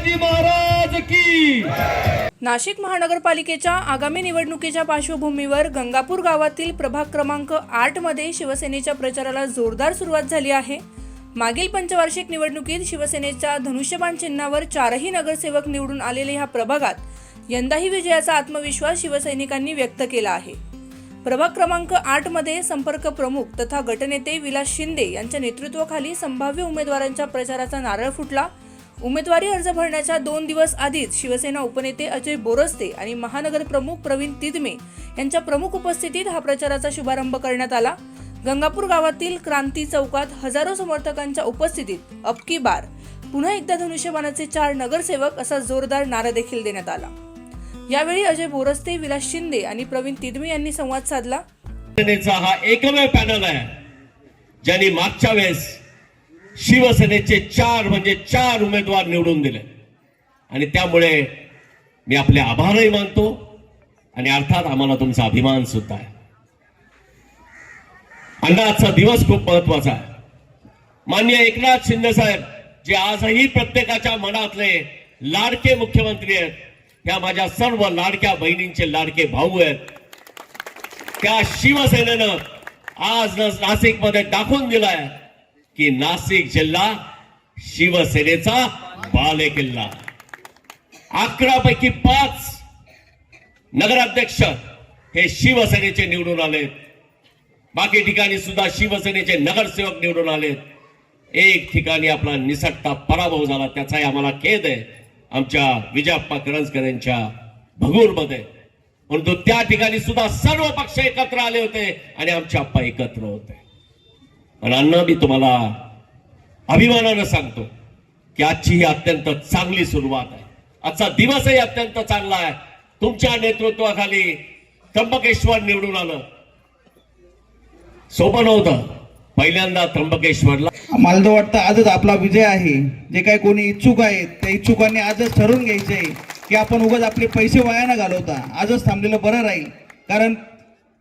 शिवाजी महाराज की नाशिक महानगरपालिकेच्या आगामी निवडणुकीच्या पार्श्वभूमीवर गंगापूर गावातील प्रभाग क्रमांक आठमध्ये शिवसेनेच्या प्रचाराला जोरदार सुरुवात झाली आहे. मागील पंचवार्षिक निवडणुकीत शिवसेनेच्या धनुष्यबाण चिन्हावर चारही नगरसेवक निवडून आलेले ह्या प्रभागात यंदाही विजयाचा आत्मविश्वास शिवसैनिकांनी व्यक्त केला आहे. प्रभाग क्रमांक आठमध्ये संपर्क प्रमुख तथा गटनेते विलास शिंदे यांच्या नेतृत्वाखाली संभाव्य उमेदवारांच्या प्रचाराचा नारळ फुटला. उमेदवारी अर्ज भरण्याच्या दोन दिवस आधीच शिवसेना उपनेते अजय बोरस्ते आणि महानगर प्रमुख प्रवीण तिदमे यांच्या प्रमुख उपस्थितीत हा प्रचाराचा शुभारंभ करण्यात आला. गंगापूर गावातील क्रांती चौकात हजारो समर्थकांच्या उपस्थितीत अबकी बार. पुन्हा एकदा धनुष्यबाणाचे चार नगरसेवक असा जोरदार नारा देखील देण्यात आला. यावेळी अजय बोरस्ते विलास शिंदे आणि प्रवीण तिदमे यांनी संवाद साधला. हा एकमेव पॅनल आहे ज्यांनी मागच्या वेळेस शिवसेनेचे चार म्हणजे चार उमेदवार निवडून दिले. आणि त्यामुळे मी आपले आभारही मानतो आणि अर्थात आम्हाला तुमचा अभिमान सुद्धा आहे. अण्णा आजचा दिवस खूप महत्त्वाचा आहे. मान्य एकनाथ शिंदे साहेब जे आजही प्रत्येकाच्या मनातले लाडके मुख्यमंत्री आहेत त्या माझ्या सर्व लाडक्या बहिणींचे लाडके भाऊ आहेत. त्या शिवसेनेनं आज नाशिकमध्ये दाखवून दिलाय की नाशिक जिल्हा शिवसेनेचा बाले किल्ला अकरा पैकी पाच नगराध्यक्ष हे शिवसेनेचे निवडून आलेत. बाकी ठिकाणी सुद्धा शिवसेनेचे नगरसेवक निवडून आलेत. एक ठिकाणी आपला निसटता पराभव झाला त्याचाही आम्हाला खेद आहे. आमच्या विजयाप्पा करंजकर यांच्या भगूरमध्ये. परंतु त्या ठिकाणी सुद्धा सर्व पक्ष एकत्र आले होते आणि आमचे आप्पा एकत्र होते. आणि अण्णा मी तुम्हाला अभिमानानं सांगतो की आजची ही अत्यंत चांगली सुरुवात आहे. आजचा दिवसही अत्यंत चांगला आहे. तुमच्या नेतृत्वाखाली त्र्यंबकेश्वर निवडून आलं. सोपं नव्हतं. पहिल्यांदा त्र्यंबकेश्वरला मला तर वाटतं आजच आपला विजय आहे. जे काही कोणी इच्छुक आहेत त्या इच्छुकांनी आजच ठरवून घ्यायचे की आपण उगाच आपले पैसे वाया न घालवता आजच थांबलेलं बरं राहील. कारण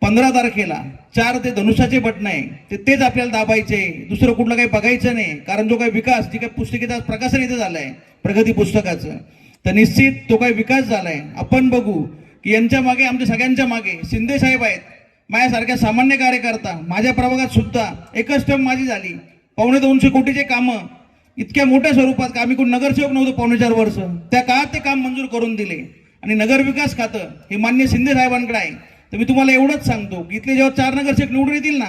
पंधरा तारखेला चार ते धनुष्याचे बटन आहे ते तेच आपल्याला दाबायचे. दुसरं कुठलं काही बघायचं नाही. कारण जो काही विकास जी काही पुस्तकेचा आज प्रकाशन इथं झालाय प्रगती पुस्तकाचं तर निश्चित तो काही विकास झालाय. आपण बघू की यांच्या मागे आमच्या सगळ्यांच्या मागे शिंदे साहेब आहेत. माझ्यासारख्या सामान्य कार्यकर्ता माझ्या प्रभागात सुद्धा एकच टर्म माझी झाली. पावणे दोनशे कोटीचे कामं इतक्या मोठ्या स्वरूपात का आम्ही कोण नगरसेवक नव्हतो पावणे चार वर्ष. त्या काळात ते काम मंजूर करून दिले. आणि नगर विकास खातं हे मान्य शिंदे साहेबांकडे आहे. तर मी तुम्हाला एवढंच सांगतो की इथले जेव्हा चार नगरसेवक निवडून येतील ना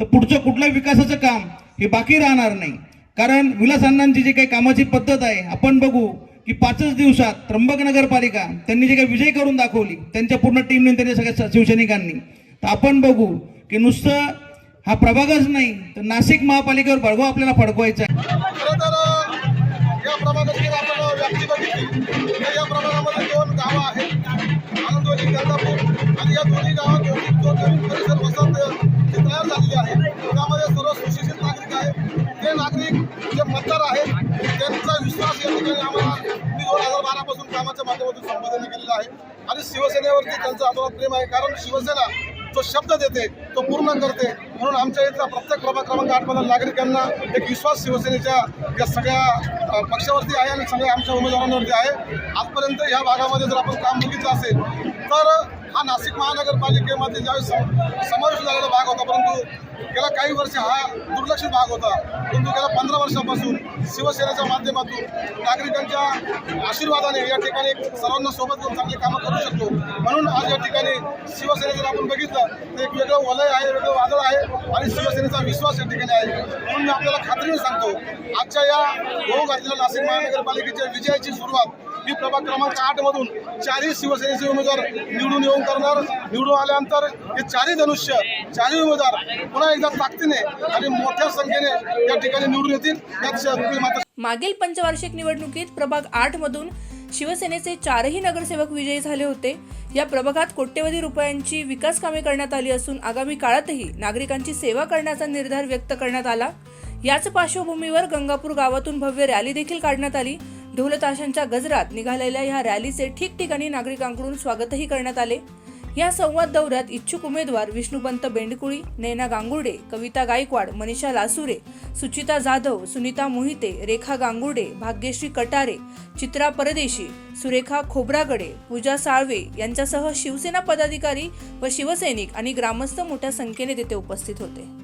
तर पुढचं कुठलंही विकासाचं काम हे बाकी राहणार नाही. कारण विलास अण्णांची जी काही कामाची पद्धत आहे आपण बघू की पाचच दिवसात त्र्यंबक नगरपालिका त्यांनी जे काही विजय करून दाखवली त्यांच्या पूर्ण टीमने त्यांच्या सगळ्या शिवसैनिकांनी. तर आपण बघू की नुसतं हा प्रभागच नाही तर नाशिक महापालिकेवर भडगाव आपल्याला फडकवायचा आहे. कामाच्या माध्यमातून संपादन केलेला आहे. आणि शिवसेनेवरती त्यांचं आदरात प्रेम आहे. कारण शिवसेना जो शब्द देते तो पूर्ण करते. म्हणून आमच्या इथला प्रत्येक प्रभाग क्रमांक आठमधील नागरिकांना एक विश्वास शिवसेनेच्या या सगळ्या पक्षावरती आहे आणि सगळ्या आमच्या उमेदवारांवरती आहे. आजपर्यंत या भागामध्ये जर आपण काम बघितलं असेल तर हा नाशिक महानगरपालिकेमध्ये ज्यावेळेस समावेश झालेला भाग होता परंतु गेल्या काही वर्ष हा दुर्लक्षित भाग होता. परंतु गेल्या पंधरा वर्षापासून शिवसेनेच्या माध्यमातून नागरिकांच्या आशीर्वादाने या ठिकाणी सर्वांना सोबत घेऊन चांगली कामं करू शकतो. म्हणून आज या ठिकाणी शिवसेनेचं जर आपण बघितलं तर एक वेगळं वलय आहे वेगळं वादळ आहे आणि शिवसेनेचा विश्वास या ठिकाणी आहे. म्हणून मी आपल्याला खात्रीने सांगतो आजच्या या होऊ घातलेल्या नाशिक महानगरपालिकेच्या विजयाची सुरुवात मी प्रभाग क्रमांक आठ मधून चारही शिवसेनेचे उमेदवार निवडून येऊन करणार. निवडून आल्यानंतर हे चारही धनुष्य चारही उमेदवार पुन्हा एकदा ताकदीने आणि मोठ्या संख्येने या ठिकाणी निवडून येतील. मागील पंचवार्षिक निवडणुकीत प्रभाग आठ मधून शिवसेनेचे चारही नगरसेवक विजयी झाले होते. या प्रभागात कोट्यवधी रुपयांची विकास कामे करण्यात आली असून आगामी काळातही नागरिकांची सेवा करण्याचा निर्धार व्यक्त करण्यात आला. याच पार्श्वभूमीवर गंगापूर गावातून भव्य रॅली देखील काढण्यात आली. ढोलताशांच्या गजरात निघालेल्या या रॅलीचे ठिकठिकाणी नागरिकांकडून स्वागतही करण्यात आले. या संवाद दौऱ्यात इच्छुक उमेदवार विष्णुपंत बेंडकुळी नैना गांगुर्डे कविता गायकवाड मनीषा लासुरे सुचिता जाधव सुनीता मोहिते रेखा गांगुर्डे भाग्यश्री कटारे चित्रा परदेशी सुरेखा खोब्रागडे पूजा साळवे यांच्यासह शिवसेना पदाधिकारी व शिवसैनिक आणि ग्रामस्थ मोठ्या संख्येने तिथे उपस्थित होते.